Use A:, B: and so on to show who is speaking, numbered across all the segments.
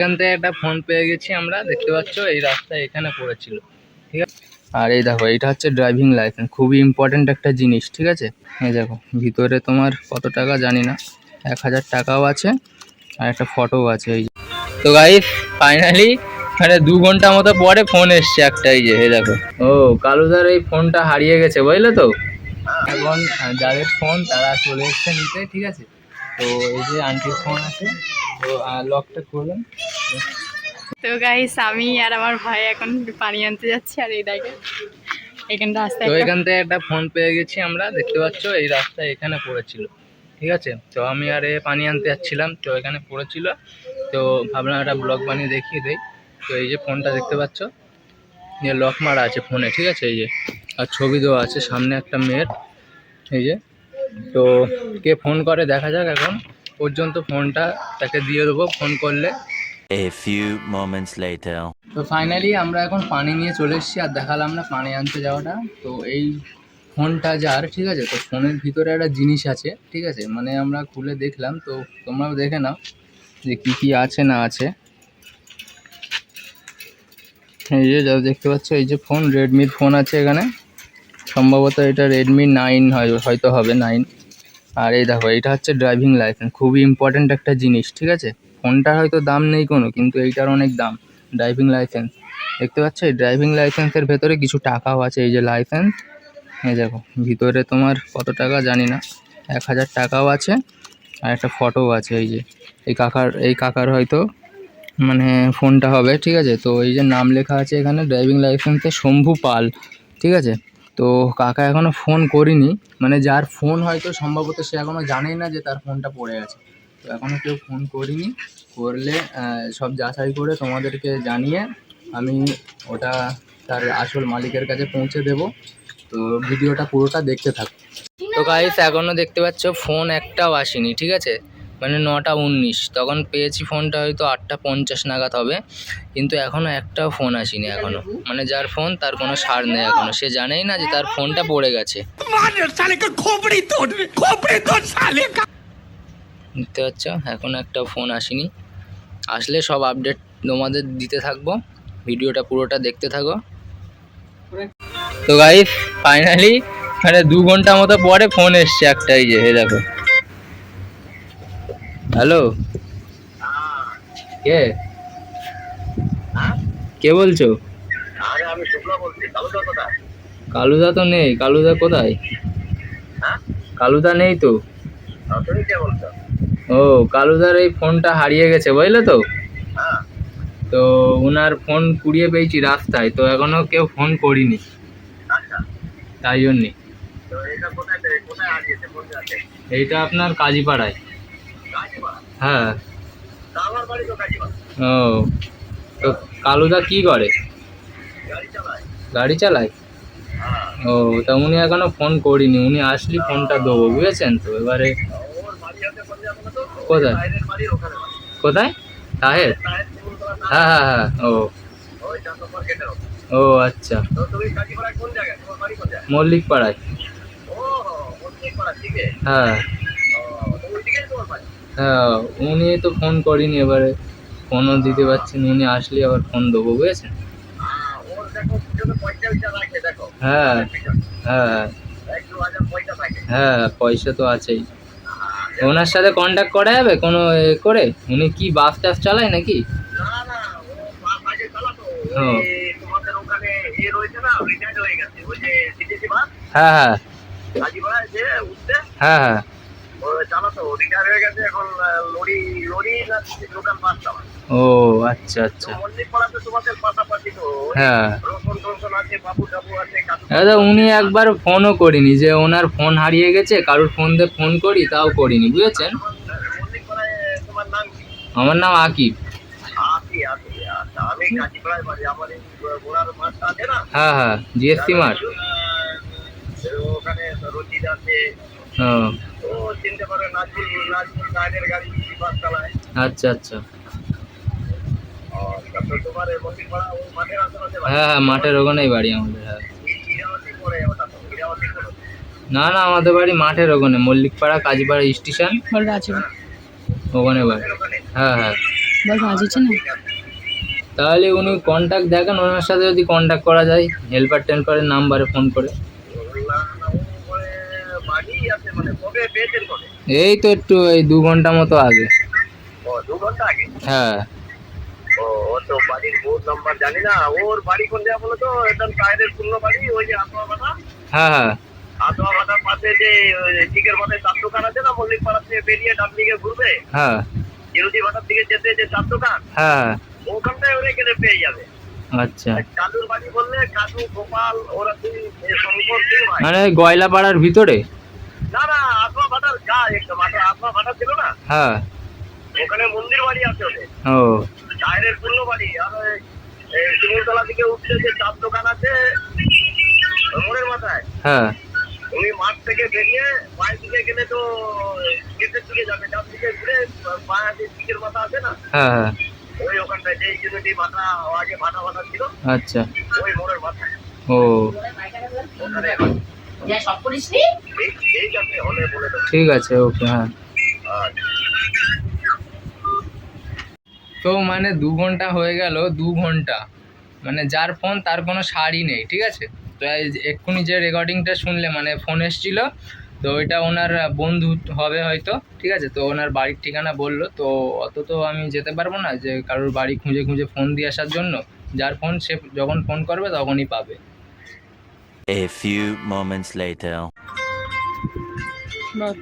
A: এখান থেকে একটা ফোন পেয়ে গেছি আমরা, দেখতে পাচ্ছ এই রাস্তায় এখানে পড়েছিল। ঠিক আছে? আর এই দেখো, এইটা হচ্ছে ড্রাইভিং লাইসেন্স খুবই ইম্পর্ট্যান্ট একটা জিনিস, ঠিক আছে? এই দেখো, ভিতরে তোমার কত টাকা জানি না, এক হাজার টাকাও আছে, আর একটা ফটোও আছে, এই তো গাইস ফাইনালি মানে দু ঘণ্টা মতো পরে ফোন এসছে একটা এই যে, এই দেখো। ও, কালুদার এই ফোনটা হারিয়ে গেছে, বুঝলে তো? এখন যাদের ফোন তারা চলে এসছে নিতে, ঠিক আছে? তো এই যে আন্টির ফোন আছে তো লকটা করবেন
B: তো গাইস আমি আর আমার ভাই এখন পানি আনতে যাচ্ছি আর এই দেখে এখানে রাস্তায়
A: তো এখান থেকে একটা ফোন পেয়ে গেছি আমরা দেখতে পাচ্ছ এই রাস্তায় এখানে পড়েছিল ঠিক আছে? তো আমি আর এ পানি আনতে যাচ্ছিলাম তো এখানে পড়েছিল। তো ভাবলাম একটা ব্লগ বানিয়ে দেখিয়ে দেই। তো এই যে ফোনটা দেখতে পাচ্ছ যে লক মারা আছে ফোনে ঠিক আছে? এই যে আর ছবি দেওয়া আছে সামনে একটা মেয়ের এই যে। তো কে ফোন করে দেখা যাক এখন। পর্যন্ত ফোনটা তাকে দিয়ে দেবো ফোন করলে।
C: A few moments later.
A: তো ফাইনালি আমরা এখন পানি নিয়ে চলে এসেছি আর দেখালাম না পানি আনতে যাওয়াটা। তো এই ফোনটা যার ঠিক আছে? তো ফোনের ভিতরে একটা জিনিস আছে ঠিক আছে? মানে আমরা খুলে দেখলাম তো তোমরাও দেখে নাও যে কী কী আছে না আছে। এই যে যা দেখতে পাচ্ছ এই যে ফোন রেডমির ফোন আছে এখানে। সম্ভবত এটা রেডমি নাইন হয় হয়তো হবে নাইন আর এই দেখো এটা হচ্ছে ড্রাইভিং লাইসেন্স খুবই ইম্পর্ট্যান্ট একটা জিনিস, ঠিক আছে? ফোনটার হয়তো দাম নেই কোনো, কিন্তু এইটার অনেক দাম ড্রাইভিং লাইসেন্স দেখতে পাচ্ছ? এই ড্রাইভিং লাইসেন্সের ভেতরে কিছু টাকাও আছে, এই যে লাইসেন্স এই দেখো, ভিতরে তোমার কত টাকা জানি না, এক হাজার টাকাও আছে, আর একটা ফটোও আছে, এই যে। এই কাকার এই কাকার হয়তো মানে ফোনটা হবে, ঠিক আছে? তো এই যে নাম লেখা আছে এখানে ড্রাইভিং লাইসেন্সে শম্ভু পাল, ঠিক আছে? তো কাকা এখনও ফোন করিনি। মানে যার ফোন হয়তো সম্ভবত সে এখনও জানেই না যে তার ফোনটা পড়ে গেছে তো এখনও কেউ ফোন করিনি। করলে সব যাচাই করে তোমাদেরকে জানিয়ে আমি ওটা তার আসল মালিকের কাছে পৌঁছে দেব। তো ভিডিওটা পুরোটা দেখতে থাকো। তো গাইস এখনও দেখতে পাচ্ছ ফোন একটাও আসেনি, ঠিক আছে? মানে নটা উনিশ। তখন পেয়েছি ফোনটা হয়তো আটটা পঞ্চাশ নাগাদ হবে। কিন্তু এখনও একটাও ফোন আসেনি এখনও মানে যার ফোন তার কোনো সার নেই এখনও সে জানেই না যে তার ফোনটা পড়ে গেছে। দেখতে পাচ্ছ? এখন একটা ফোন আসেনি। আসলে সব আপডেট তোমাদের দিতে থাকব। ভিডিওটা পুরোটা দেখতে থাকো। তো গাইস ফাইনালি মানে দু ঘণ্টা মতো পরে ফোন এসছে একটা এই যে দেখো। হ্যালো? কে? কে বলছো? কালুদা তো নেই। কালুদা কোথায়? কালুদা নেই তো। ও কালুদার এই ফোনটা হারিয়ে গেছে বুঝলে তো? তো ওনার ফোন কুড়িয়ে পেয়েছি রাস্তায় তো এখনও কেউ ফোন করিনি। তাই জন্যে। এইটা আপনার কাজীপাড়ায়। হ্যাঁ। ও তো কালুদা কি করে? গাড়ি চালায়। ও তা উনি এখনও ফোন করিনি উনি আসলি ফোনটা দেবো বুঝেছেন তো? এবারে কোথায়? কোথায়? তাহের? হ্যাঁ হ্যাঁ হ্যাঁ ও। ও আচ্ছা। মল্লিক পাড়ায়। হ্যাঁ। হ্যাঁ উনি তো ফোন করিনি এবারে। ফোনও দিতে পারছেন উনি আসলে আবার ফোন দেবো, বুঝেছেন? হ্যাঁ হ্যাঁ হ্যাঁ পয়সা তো আছেই। ওনার সাথে কন্ট্যাক্ট করা যাবে কোনো করে? উনি কি বাস টাস চালায় নাকি? ও হ্যাঁ। হ্যাঁ হ্যাঁ। হ্যাঁ ও আচ্ছা আচ্ছা। হ্যাঁ। দাদা উনি একবার ফোনও করিনি যে ওনার ফোন হারিয়ে গেছে কারোর ফোন দিয়ে ফোন করি তাও করিনি বুঝেছেন? আমার নাম আকিব।
D: না?
A: হ্যাঁ হ্যাঁ জিএসসি মাঠ।
D: ওখানে রঞ্জিত আছে।
A: ও।
D: ও চিনতে পারে নাজমুল নাজমুল নাইনের গাড়ি বাস চালায়
A: আচ্ছা আচ্ছা। হ্যাঁ হ্যাঁ মাঠের ওখানেই বাড়ি আমাদের হ্যাঁ। না না আমাদের বাড়ি মাঠের ওখানে মল্লিকপাড়া কাজীপাড়া স্টেশন। ওখানে বাড়ি। হ্যাঁ হ্যাঁ। তাহলে উনি কন্ট্যাক্ট দেখেন ওনার সাথে যদি কন্ট্যাক্ট করা যায় হেল্পার টেল্পারের নাম্বারে ফোন করে
D: না না ও করে বাড়ি আছে মানে কবে পেয়েছেন কবে
A: এই তো একটু এই দু ঘণ্টা মতো আগে।
D: ও দু ঘণ্টা আগে?
A: হ্যাঁ।
D: ও ও তো বাড়ির বোর্ড নাম্বার জানি না ওর বাড়ি কোন জায়গা বলো তো? একদম টায়ারের পূর্ণ বাড়ি ওই যে
A: হ্যাঁ হ্যাঁ।
D: পাশে যে চিকের মাথায় চার দোকান আছে না মল্লিক পাড়া থেকে বেরিয়ে ডান দিকে ঘুরবে?
A: হ্যাঁ।
D: জিরুদি দিকে যেতে যে চার দোকান
A: হ্যাঁ
D: ওখানটায় ওরে গেলে পেয়ে যাবে।
A: আচ্ছা।
D: কালুর বাড়ি বললে কালু গোপাল ওরা দুই এ, শঙ্কর
A: মানে গয়লা পাড়ার ভিতরে?
D: না না আতোয়া ভাটার গা একদম আতোয়া আতোয়া ভাটা ছিল না
A: হ্যাঁ।
D: ওখানে মন্দির বাড়ি আছে ওদের।
A: ও।
D: টায়ারের পূর্ণ বাড়ি আর শিমুলতলা থেকে উঠছে যে চার দোকান আছে মোড়ের মাথায়।
A: হ্যাঁ।
D: মাঠ থেকে বেরিয়ে দিকে গেলে তো গেটের দিকে যাবে দিকে ঘুরে বাঁ যে দিকের মাথা আছে না?
A: হ্যাঁ হ্যাঁ।
D: ওই ওখানটায় যে ইউনিটি মাথা আগে ভাটা ভাটা ছিল
A: আচ্ছা।
D: ওই মোড়ের মাথায়।
A: ও।
D: ঠিক আছে
A: ওকে হ্যাঁ। তো মানে দু ঘণ্টা হয়ে গেল, দু ঘণ্টা। মানে যার ফোন তার কোনো সারই নেই, ঠিক আছে? তো এক্ষুনি যে রেকর্ডিংটা শুনলে মানে ফোন এসছিল, তো ওইটা ওনার বন্ধু হবে হয়তো, ঠিক আছে? তো ওনার বাড়ির ঠিকানা বলল, তো অত তো আমি যেতে পারব না যে কারোর বাড়ি খুঁজে খুঁজে ফোন দিয়ে আসার জন্য। যার ফোন সে যখন ফোন করবে, তখনই পাবে।
C: A few moments later.
B: বল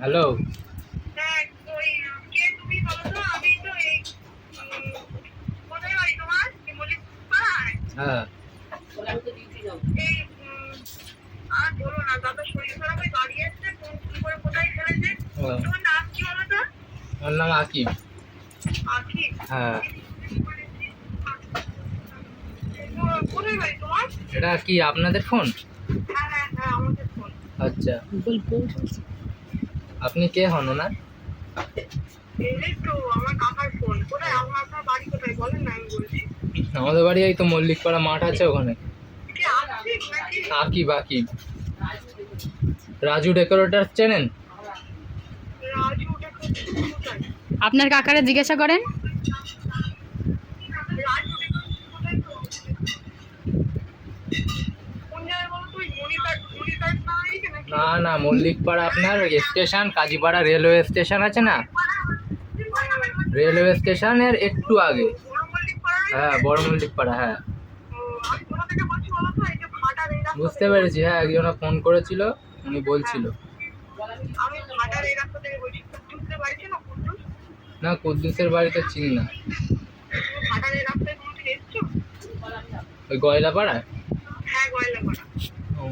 A: হ্যালো
E: হ্যাঁ, ওই, কে তুমি বলো তো? আমি তো এই, উম, কোথায় বাড়ি তোমার? এই মল্লিকপাড়ায়?
A: হ্যাঁ
E: এই, উম, আর বলো না, দাদার শরীর খারাপ হয়ে বাড়ি এসছে, ফোন কি করে কোথায় ফেলেছে?
A: ও,
E: তোমার নাম কি বলো তো?
A: ওর নাম আকিব
E: আখি।
A: হ্যাঁ
E: কো- কোথায় বাড়ি তোমার?
A: এটা কি আপনাদের ফোন
E: হ্যাঁ, হ্যাঁ, হ্যাঁ, আমাদের ফোন।
A: আচ্ছা আপনি কে হন
E: তো, আমার কাকার ফোন। কোথায়? আমার- আপনার বাড়ি কোথায়? বলেন না,
A: আমাদের বাড়ি এই তো মল্লিকপাড়া মাঠ আছে ওখানে
E: কে আশিক নাকি?
A: আকিব আকিব রাজু ডেকোরেটর চেনেন?
B: আপনার কাকারে জিজ্ঞাসা করেন
E: রাজু, কোথায় তো? কোন জায়গায় বলো তো? ওই মনিটার- মনিটার পাড়ায় নাকি?
A: না না মল্লিকপাড়া আপনার স্টেশন কাজীপাড়া রেলওয়ে স্টেশন আছে না? রেলওয়ে স্টেশনের একটু আগে? হ্যাঁ বড় মল্লিকপাড়া হ্যাঁ। বুঝতে পেরেছি হ্যাঁ একজনা ফোন করেছিল উনি বলছিল। না কুদ্দুসের বাড়িতে চিনি না? ওই গয়লাপাড়া
E: হ্যাঁ, গয়লাপাড়া।
A: ও।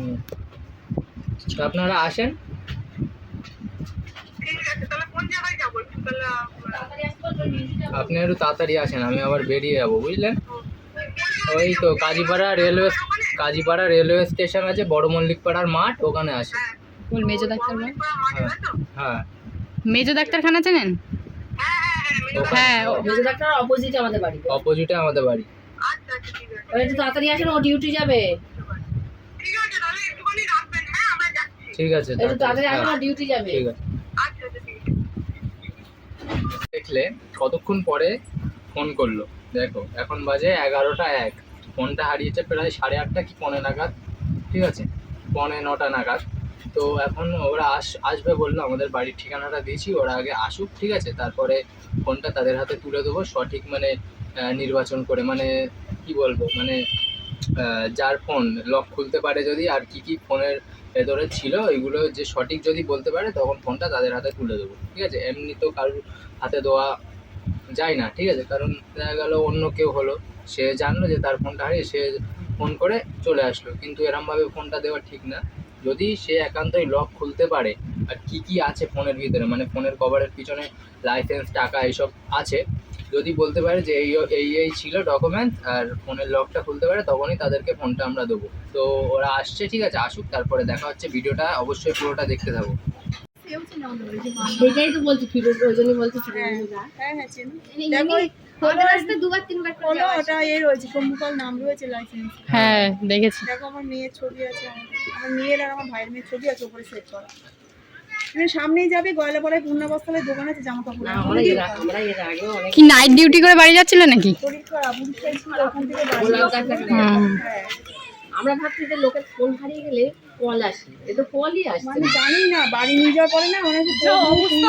A: আপনারা আসেন।
E: ঠিক আছে, তাহলে কোন জায়গায় যাব? একটু তাহলে, আহ,
A: আপনি একটু তাড়াতাড়ি আসেন আমি আবার বেরিয়ে যাব বুঝলেন? ওই তো Kazipara railway Kazipara railway station আছে বড় মল্লিকপাড়ার মাঠ ওখানে আসে
B: বল মেজো ডাক্তার
E: তো?
A: হ্যাঁ।
B: মেজো ডাক্তারখানা চেনেন?
E: হ্যাঁ, হ্যাঁ, হ্যাঁ, মেজো
B: হ্যাঁ
F: ডাক্তার অপোজিট আমাদের বাড়ি।
A: অপোজিটে আমাদের বাড়ি।
E: আচ্ছা, আচ্ছা, ঠিক আছে।
F: তাড়াতাড়ি আসেন ও ডিউটি যাবে
E: ঠিক আছে, তাহলে একটুখানি রাখবেন, হ্যাঁ? আমরা যাচ্ছি।
A: ঠিক আছে হ্যাঁ,
F: ডিউটি যাবে।
A: ঠিক আছে। দেখলে কতক্ষণ পরে ফোন করল? দেখো এখন বাজে এগারোটা এক। ফোনটা হারিয়েছে প্রায় সাড়ে আটটা কি পনে নাগাদ? ঠিক আছে পনে নটা নাগাদ। তো এখন ওরা আস আসবে বলল আমাদের বাড়ির ঠিকানাটা দিয়েছি ওরা আগে আসুক ঠিক আছে? তারপরে ফোনটা তাদের হাতে তুলে দেবো সঠিক মানে নির্বাচন করে। মানে কি বলব? মানে যার ফোন লক খুলতে পারে যদি, আর কি কি ফোনের ভেতরে ছিল ওইগুলো যে সঠিক যদি বলতে পারে, তখন ফোনটা তাদের হাতে তুলে দেবো, ঠিক আছে? এমনি তো কারোর হাতে দেওয়া যায় না, ঠিক আছে? কারণ দেখা গেল অন্য কেউ হলো, সে জানলো যে তার ফোনটা হারিয়ে সে ফোন করে চলে আসলো, কিন্তু এরমভাবে ফোনটা দেওয়া ঠিক না। যদি সে একান্তই লক খুলতে পারে, আর কি কি আছে ফোনের ভিতরে মানে ফোনের কভারের পিছনে লাইসেন্স টাকা এইসব আছে যদি বলতে পারে যে এই এই এই ছিল ডকুমেন্ট আর ফোনের লকটা খুলতে পারে তখনই তাদেরকে ফোনটা আমরা দেবো। তো ওরা আসছে ঠিক আছে আসুক তারপরে দেখা হচ্ছে ভিডিওটা অবশ্যই পুরোটা দেখতে থাকো।
F: সেটাই তো বলছি ফিরো ওই জন্যই বলছি
G: হ্যাঁ হ্যাঁ লাইসেন্স
B: হ্যাঁ দেখেছি।
G: দেখো আমার মেয়ের ছবি আছে আমার মেয়ের আর আমার ভাইয়ের মেয়ের ছবি আছে উপরে সেট করা। সামনেই যাবে গয়লাপাড়ায় পূর্ণাবস্থায় দোকান আছে জামা কাপড়
F: না আমরা এর আমরা এর আগেও অনেক
B: কি নাইট ডিউটি করে বাড়ি যাচ্ছিলে নাকি।
G: হ্যাঁ
F: আমরা ভাবছি যে লোকের ফোন হারিয়ে গেলে কল আসে। এ তো কলই আসছে
G: মানে জানি না বাড়ি নিয়ে যাওয়ার পরে না অনেক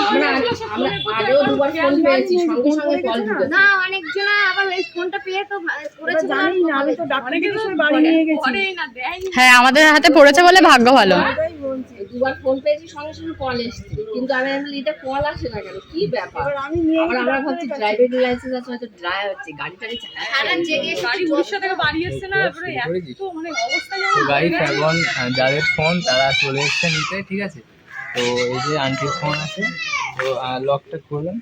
F: আমরা আমরা আগেও দুবার ফোন পেয়েছি সঙ্গে সঙ্গে কল
E: না? অনেকজন আবার এই ফোনটা পেয়ে তো করেছে
G: জানি না আমি তো বাড়ি নিয়ে গেছি।
B: হ্যাঁ আমাদের হাতে পড়েছে বলে ভাগ্য ভালো।
G: বলছি।
F: দুবার ফোন পেয়েছি সঙ্গে সঙ্গে কল এসছে। কিন্তু আমি এটা কল আসে না কেন? কি ব্যাপার?
G: আমি নিয়ে
F: আবার আমরা ভাবছি ড্রাইভিং লাইসেন্স আছে হয়তো ড্রাইভ হচ্ছে গাড়ি টাড়ি
G: গাড়ি উড়িষ্যা থেকে বাড়ি এসছে না? এত মানে অবস্থা
A: গাইস এখন যাদের ফোন তারা চলে এসছে নিতে ঠিক আছে? তো এই যে আন্টির ফোন আছে তো লকটা খুলুন।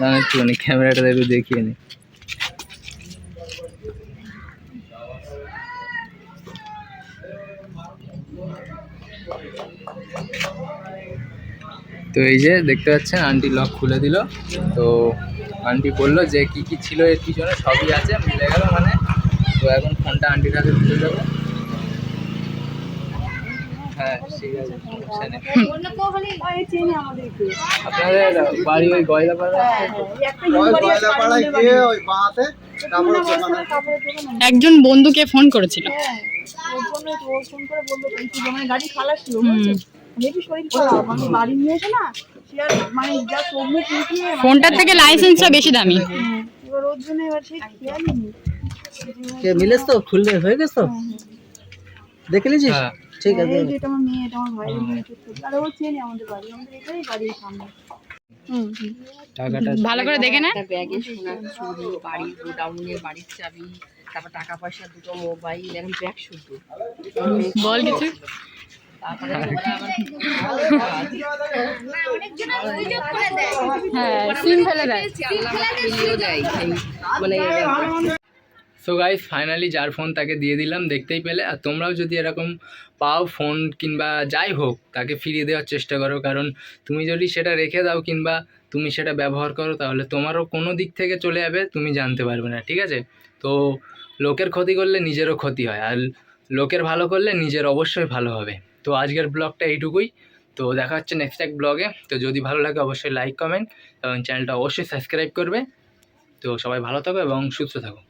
A: না একটুখানি ক্যামেরাটা একটু দেখিয়ে নি। তো এই যে দেখতে পাচ্ছেন আন্টি লক খুলে দিল। তো আন্টি বলল যে কি কি ছিল এর পিছনে সবই আছে মিলে গেল মানে। তো এখন ফোনটা আন্টির কাছে তুলে দেবো। হ্যাঁ
G: আমাদেরকে।
A: আপনাদের বাড়ি ওই গয়লাপাড়া
G: আছে।
B: একজন বন্ধুকে ফোন করেছিল।
G: হ্যাঁ, ফোন করে গাড়ি খালাস ছিল শরীর খারাপ। মানে বাড়ি নিয়ে এসে না সে আর মানে যা চোখ মুখ
B: ফোনটার থেকে লাইসেন্সটা বেশি দামি।
G: এবার ওর জন্য এবার সেই খেয়ালই নেই।
H: কে মিলেছ তো? খুললে হয়ে গেছে তো? দেখে নিয়েছিস?
A: হ্যাঁ।
H: ঠিক আছে।
G: এই যে আমার মেয়ে এটা আমার ভাইয়ের মেয়ে আর ও চেনে আমাদের বাড়ি। আমাদের এটাই বাড়ির সামনে।
B: ভালো করে দেখে না।
F: ব্যাগে সোনার চুড়ি বাড়ির গোডাউনের বাড়ির চাবি তারপর টাকা পয়সা দুটো মোবাইল এখন ব্যাগ শুধু
B: বল কিছু।
A: সো গাইস ফাইনালি যার ফোন তাকে দিয়ে দিলাম, দেখতেই পেলে। আর তোমরাও যদি এরকম পাও ফোন কিংবা যাই হোক, তাকে ফিরিয়ে দেওয়ার চেষ্টা করো, কারণ তুমি যদি সেটা রেখে দাও কিংবা তুমি সেটা ব্যবহার করো, তাহলে তোমারও কোনো দিক থেকে চলে যাবে, তুমি জানতে পারবে না, ঠিক আছে? তো লোকের ক্ষতি করলে নিজেরও ক্ষতি হয়, আর লোকের ভালো করলে নিজের অবশ্যই ভালো হবে। তো আজকের ব্লগটা এইটুকুই। তো দেখা হচ্ছে নেক্সট এক ব্লগে। তো যদি ভালো লাগে অবশ্যই লাইক কমেন্ট এবং চ্যানেলটা অবশ্যই সাবস্ক্রাইব করবে। তো সবাই ভালো থাকো এবং সুস্থ থাকো।